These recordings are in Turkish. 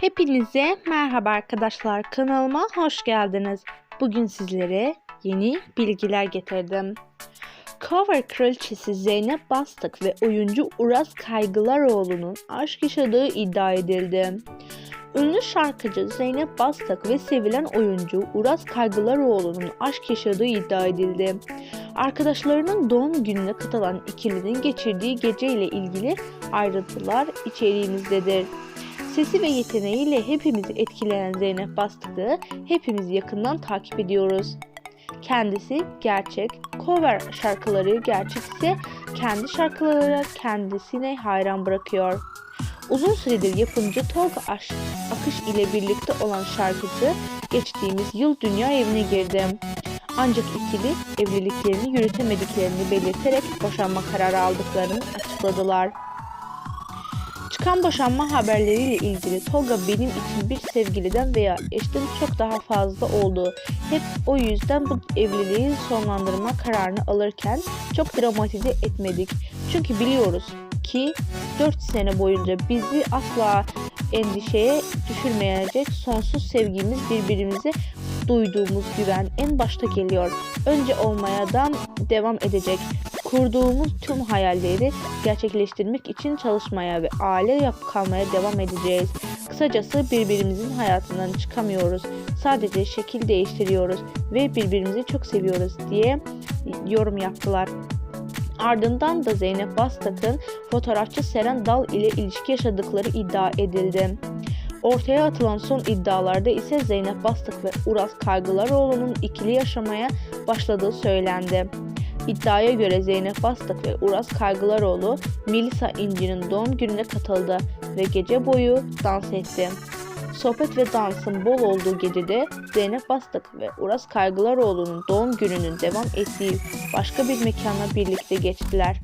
Hepinize merhaba arkadaşlar kanalıma hoş geldiniz. Bugün sizlere yeni bilgiler getirdim. Cover kraliçesi Zeynep Bastık ve oyuncu Uras Kaygılaroğlu'nun aşk yaşadığı iddia edildi. Ünlü şarkıcı Zeynep Bastık ve sevilen oyuncu Uras Kaygılaroğlu'nun aşk yaşadığı iddia edildi. Arkadaşlarının doğum gününe katılan ikilinin geçirdiği gece ile ilgili ayrıntılar içeriğimizdedir. Sesi ve yeteneğiyle hepimizi etkileyen Zeynep Bastık'ı hepimiz yakından takip ediyoruz. Kendisi gerçek, cover şarkıları gerçek ise kendi şarkıları kendisine hayran bırakıyor. Uzun süredir yapımcı Tolga Akış ile birlikte olan şarkıcı geçtiğimiz yıl dünya evine girdi. Ancak ikili evliliklerini yürütemediklerini belirterek boşanma kararı aldıklarını açıkladılar. Çıkan boşanma haberleriyle ilgili Tolga benim için bir sevgiliden veya eşten çok daha fazla oldu. Hep o yüzden bu evliliği sonlandırma kararını alırken çok dramatize etmedik. Çünkü biliyoruz ki 4 sene boyunca bizi asla endişeye düşürmeyecek sonsuz sevgimiz birbirimize duyduğumuz güven en başta geliyor. Önce olmayadan devam edecek. Kurduğumuz tüm hayalleri gerçekleştirmek için çalışmaya ve aile yap kalmaya devam edeceğiz. Kısacası birbirimizin hayatından çıkamıyoruz. Sadece şekil değiştiriyoruz ve birbirimizi çok seviyoruz diye yorum yaptılar. Ardından da Zeynep Bastak'ın fotoğrafçı Seren Dal ile ilişki yaşadıkları iddia edildi. Ortaya atılan son iddialarda ise Zeynep Bastık ve Uras Kaygılaroğlu'nun ikili yaşamaya başladığı söylendi. İddiaya göre Zeynep Bastık ve Uras Kaygılaroğlu Melisa İnci'nin doğum gününe katıldı ve gece boyu dans etti. Sohbet ve dansın bol olduğu gecede Zeynep Bastık ve Uras Kaygılaroğlu'nun doğum gününün devam ettiği başka bir mekana birlikte geçtiler.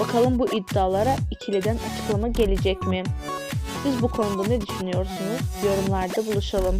Bakalım bu iddialara ikiliden açıklama gelecek mi? Siz bu konuda ne düşünüyorsunuz? Yorumlarda buluşalım.